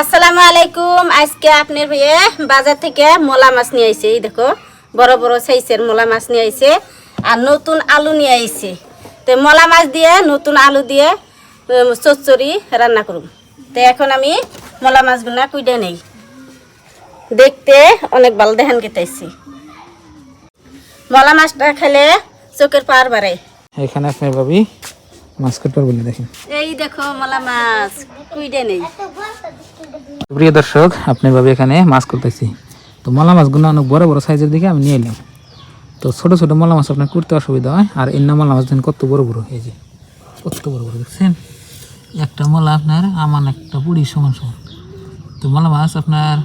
আসসালামু আলাইকুম। আজকে আপনার হয়ে বাজার থেকে মোলা মাছ নিয়ে আইছে, এই দেখো, বড় বড় সাইজের মোলা মাছ নিয়ে আইছে আর নতুন আলু নিয়ে আইছে। তো মোলা মাছ দিয়ে, নতুন আলু দিয়ে চচ্চড়ি রান্না করুম। তো এখন আমি মোলা মাছগুলা কুইডে নেই। দেখতে অনেক ভালো দেখান কেটাইছি মোলা মাছটা খেলে চোখের পার বাড়ায়। এখানে আপনার ভাবি। মাছ কাটবার বলে দেখেন এই দেখো মোলা মাছ কুইডে নেই। প্রিয় দর্শক আপনার ভাবি এখানে মাছ করতেছি। তো মলা মাছগুলো অনেক বড় বড় সাইজের দিকে আমি নিয়ে এলাম। তো ছোট ছোট মলা মাছ আপনার করতে অসুবিধা হয় আর মলা মাছ দেখেন কত বড় বড় এই যে কত বড় বড় দেখছেন? একটা মলা আপনার আমান একটা পুরি সমান সমান। তো মলা মাছ আপনার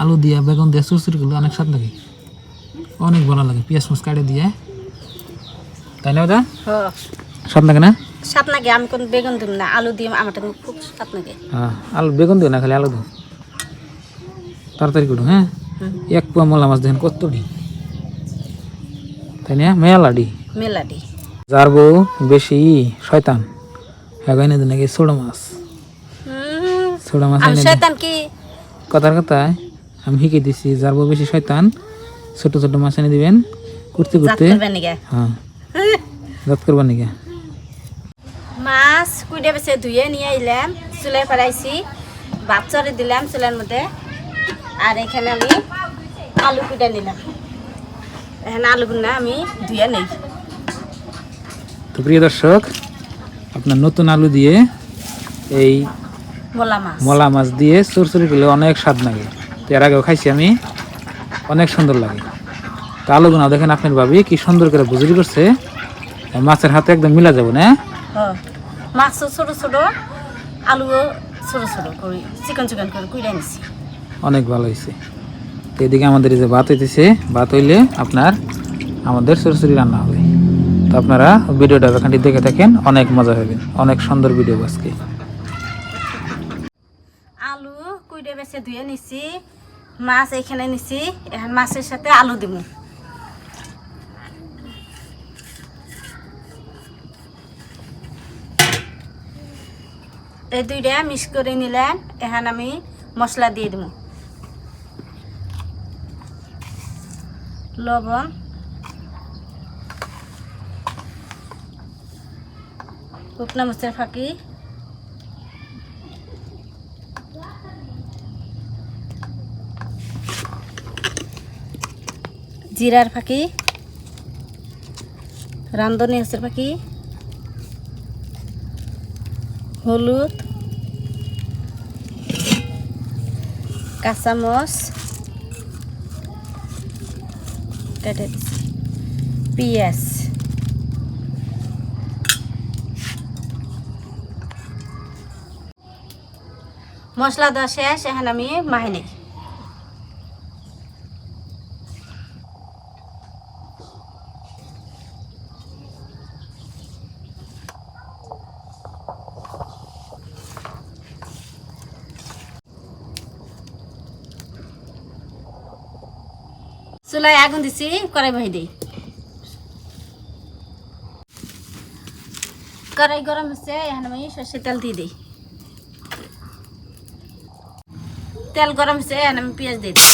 আলু দিয়া বেগুন দিয়ে চুরচুরি করলে অনেক স্বাদ লাগে। অনেক ভালো লাগে পেঁয়াজ মাছ কাটে দিয়ে। তাই না ওটা হ স্বাদ লাগে না? সাত নাগে আমি কোন বেগুন দিম না আলু দিয়ে আমারটা খুব সাত নাগে হ্যাঁ আলু বেগুন দিও না খালি আলু দিও। তাড়াতাড়ি করো হ্যাঁ? এক পোয়া মলা মাছ দেখেন কত ডি তাই না? মেলা ডি মেলাডি যার বউ বেশি শয়তান হ্যাঁ দিন নাকি ছোট মাছ? ছোট মাছ শয়তান কি? কথার কথায় আমি শিখে দিছি যার বউ বেশি শয়তান ছোট ছোট মাছ এনে দিবেন করতে করতে নিগে হ্যাঁ। জাত করবার নাকি? মাছ কুইডে বেছে ধুয়ে নিয়ে আইলাম চুলাই পাড়াইছি ভাত চরে দিলাম চুলার মধ্যে। আর এখানে আমি আলু কুইডে নিলাম। এখানে আলুগুলো আমি ধুয়ে নেই। তো প্রিয় দর্শক আপনার নতুন আলু দিয়ে এই মোলা মাছ। মলা মাছ দিয়ে চুরচুরি করলে অনেক স্বাদ লাগে। তো এর আগেও খাইছি আমি অনেক সুন্দর লাগে। তো আলুগুনা দেখেন আপনার ভাবি কি সুন্দর করে বুজুরি করছে। মাছের হাতে একদম মিলা যাব না? হ মাছ ছোট ছোট আলুও ছোট ছোট করে চিকন চিকন করে কুইডে নিছি। অনেক ভালো হয়েছে। তো এদিকে আমাদের যে ভাত হইতেছে ভাত হইলে আপনার আমাদের চুরচুরি রান্না হবে। তো আপনারা ভিডিওটা এখানটি দেখে থাকেন অনেক মজা হবে। অনেক সুন্দর ভিডিও আজকে। আলু কুইডে বেছে ধুয়ে নিছি মাছ এখানে নিছি এখন মাছের সাথে আলু দিব এই দুইটা মিক্স করে নিলাম এখন আমি মশলা দিয়ে দিব। লবণ। শুকনা মরিচের ফাঁকি। জিরার ফাঁকি। রান্ধনি হাঁসের পাখি হলুদ কাঁচামচ কেটে দিছি পিঁয়াজ। মশলা দেওয়া শেষ এখন আমি মাহিনি চুলায় আগুন দিছি কড়াই বহি দিই। কড়াই গরম হচ্ছে, এখন আমি সর্ষে তেল দিয়ে দিই। তেল গরম হচ্ছে, এখন আমি পেঁয়াজ দিয়ে দিই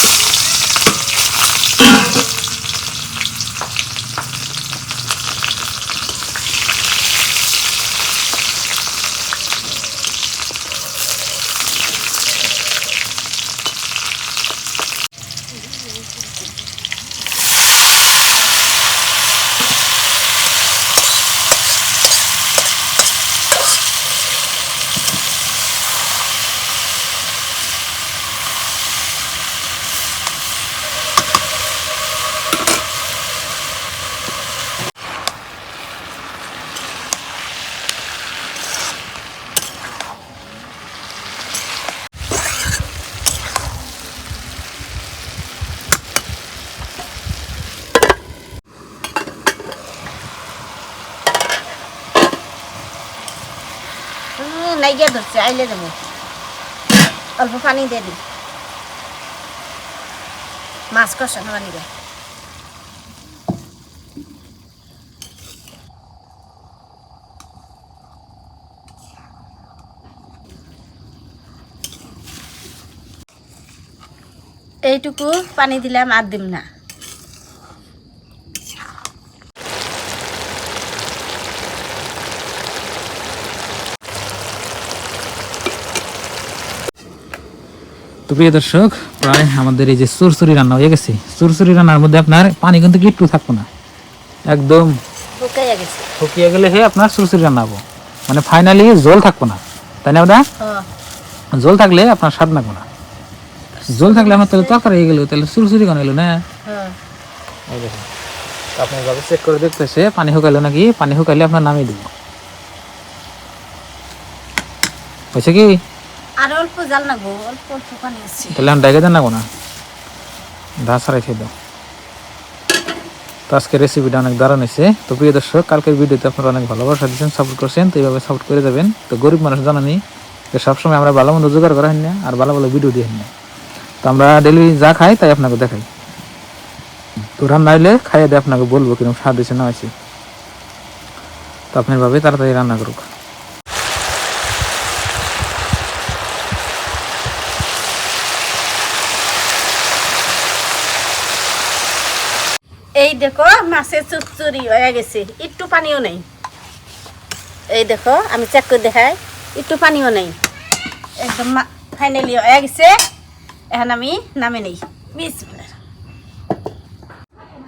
হুম, নাই গিয়ে ধরছে, আইলে দেবো। অল্প পানি দিয়ে দিই মাছ কষানো পানি দেয় এইটুকু পানি দিলাম, আর দিম না। তো প্রিয় দর্শক প্রায় আমাদের এই যে সুরসুরি রান্না হয়ে গেছে। সুরসুরি রান্নার মধ্যে আপনার পানি কিন্তু একটু থাকব না। একদম গেলে হে আপনার সুরসুরি রান্না হব। মানে ফাইনালি জল থাকব না। তাই না ওটা জল থাকলে আপনার স্বাদ লাগবো না। জল থাকলে আমার তাহলে তরকারি হয়ে গেল তাহলে সুরসুরি কেন এলো না? আপনি চেক করে দেখতেছে পানি শুকাইলো নাকি? পানি শুকাইলে আপনার নামিয়ে দিব। হয়েছে কি? আর অল্প জাল না গো তাহলে আমি ডাইকে দেন না? ধাস রেখে দাও। তো আজকে রেসিপিটা অনেক দারুণ হয়েছে। তো প্রিয় দর্শক, কালকের ভিডিওতে আপনারা অনেক ভালোবাসা দিচ্ছেন সাপোর্ট করছেন, তো এইভাবে সাপোর্ট করে যাবেন। তো গরিব মানুষ জানানি যে সবসময় আমরা ভালো মন্দ জোগাড় করা হয় না, আর ভালো ভালো ভিডিও দিয়ে না। তো আমরা ডেলি যা খাই, তাই আপনাকে দেখাই। তো রান্না হলে খাইয়ে দিয়ে আপনাকে বলব কীরকম স্বাদ হয়েছে, না হয়েছে। তো আপনার ভাবে তাড়াতাড়ি রান্না করুক। এই দেখো, মাছের চুচুরি হয়ে গেছে। একটু পানিও নেই। এই দেখো, আমি চেক করে দেখাই। একটু পানিও নেই। একদম ফাইনালি হয়ে গেছে। এখন আমি নামে নেই। বিসমিল্লাহ।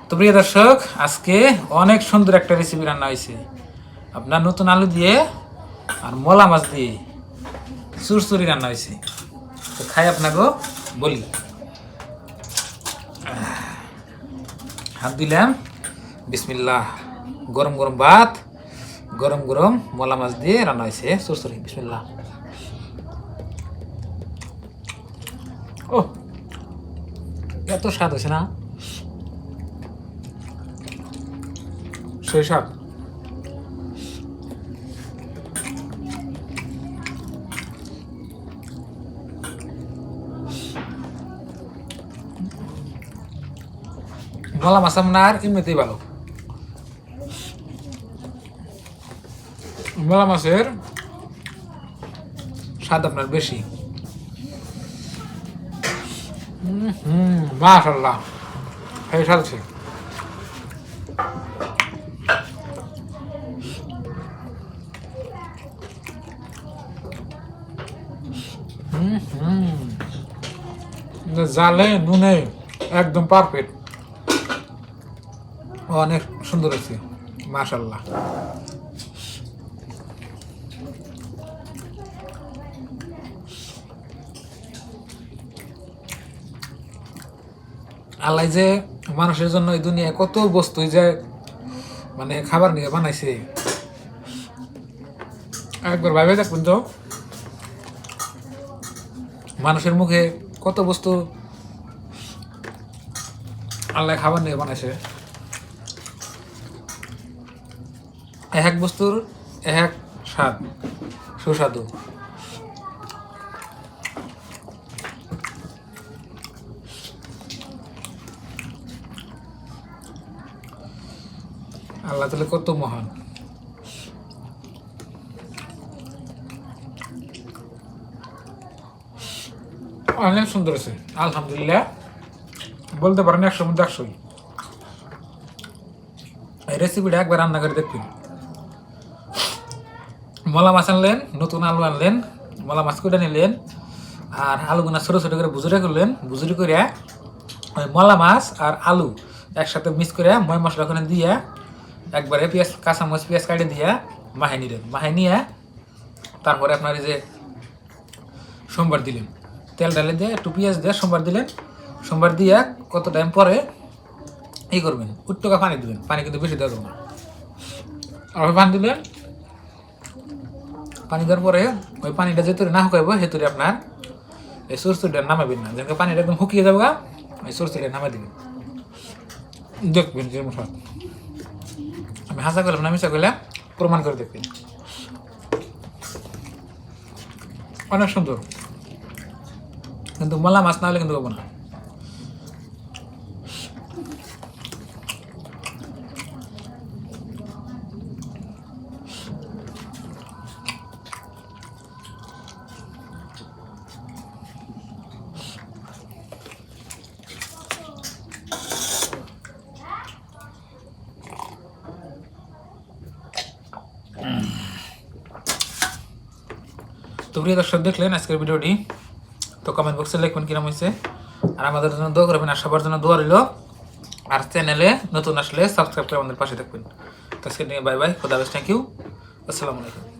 তো প্রিয় দর্শক, আজকে অনেক সুন্দর একটা রেসিপি রান্না হয়েছে। আপনার নতুন আলু দিয়ে আর মলা মাছ দিয়ে চুরচুরি রান্না হয়েছে। তো খাই আপনাকে বলি। হাত দিলাম বিসমিল্লাহ। গরম গরম ভাত, গরম গরম মলা মাছ দিয়ে রান্না হয়েছে। সরসরি বিসমিল্লাহ। ও এত স্বাদ হয়েছে না? শৈশব মলা মাছ আপনার এমনিতেই ভালো। মলা মাছের স্বাদ আপনার বেশি। হুম মাশাল্লাহ এই স্বাদ আছে? জালে নুনে একদম পারফেক্ট। অনেক সুন্দর হয়েছে মাশাল্লাহ আল্লাহ যে মানুষের জন্য এই দুনিয়ায় কত বস্তু যে মানে খাবার নিয়ে বানাইছে। একবার ভাবে দেখবেন তো, মানুষের মুখে কত বস্তু আল্লাহ খাবার নিয়ে বানাইছে। এক বস্তুর এক এক স্বাদ। সুস্বাদু। আল্লাহ তাহলে কত মহান। অনেক সুন্দর আছে, আলহামদুলিল্লাহ। বলতে পারেন একশো মধ্যে একশোই। এই রেসিপিটা একবার রান্না করে দেখবেন। মলা মাছ আনলেন, নতুন আলু আনলেন, মলা মাছ করে নিলেন, আর আলুগুনা ছোটো ছোটো করে বুজুরি করলেন বুজুরি করে ওই মলা মাছ আর আলু একসাথে মিক্স করে ময় মশলা করে দিয়ে একবারে পেঁয়াজ কাঁচামচ পেঁয়াজ কাটে দিয়ে মাহে নিলেন। মাহে নিয়ে তারপরে আপনার এই যে সোমবার দিলেন। তেল ডালে দিয়ে, একটু পেঁয়াজ দিয়ে সোমবার দিলেন। সোমবার দিয়ে কত টাইম পরে এই করবেন উত্তকা পানি দিবেন, পানি কিন্তু বেশি দেওয়া যাবে না। আর পানি দিলেন পানি দেওয়ার পরে ওই পানিটা যেতুরে না শুকাইব সেতুরে আপনার এই সরষেটা নামাবেন না। যেন পানিটা একদম শুকিয়ে যাবে গা ওই সরষেটা নামা দিবেন। দেখবেন যে মশা। আমি হাসা করলাম না মিশা করলাম, প্রমাণ করে দেখবেন। অনেক সুন্দর। কিন্তু মলা মাছ না হলে কিন্তু হব না। তো প্রিয় দর্শক, দেখলেন আজকের ভিডিওটি? তো কমেন্ট বক্সে লিখবেন কিরম হয়েছে। আর আমাদের জন্য দোয়া করবেন, আর সবার জন্য দোয়া রইল। আর চ্যানেলে নতুন আসলে সাবস্ক্রাইব করে আমাদের পাশে দেখবেন তো আজকে নিয়ে বাই বাই খোদা বেশ থ্যাংক ইউ আসসালামু আলাইকুম।